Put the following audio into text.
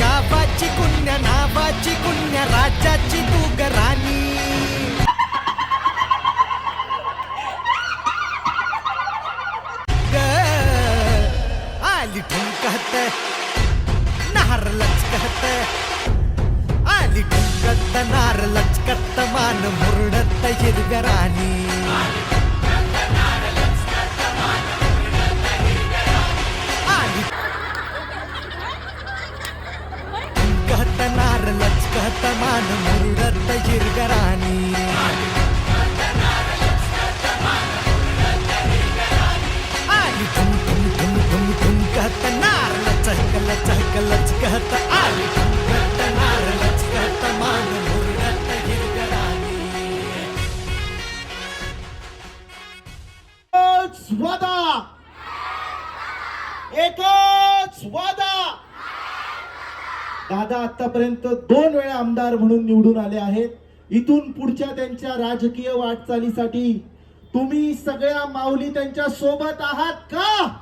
गावाची पुण्य नावाची पुण्य राज्याची तू आली ठुमकत नार लचकत. आली ठुमकत नार लचकत मान मुरडत हिरगराणी आली ठुमकत नार लचकत मान वादा. एकच वादा. दादा आतापर्यंत दोन वेळा आमदार म्हणून निवडून आले आहेत. इथून पुढच्या त्यांच्या राजकीय वाटचालीसाठी तुम्ही सगळ्या माऊली त्यांच्यासोबत आहात का?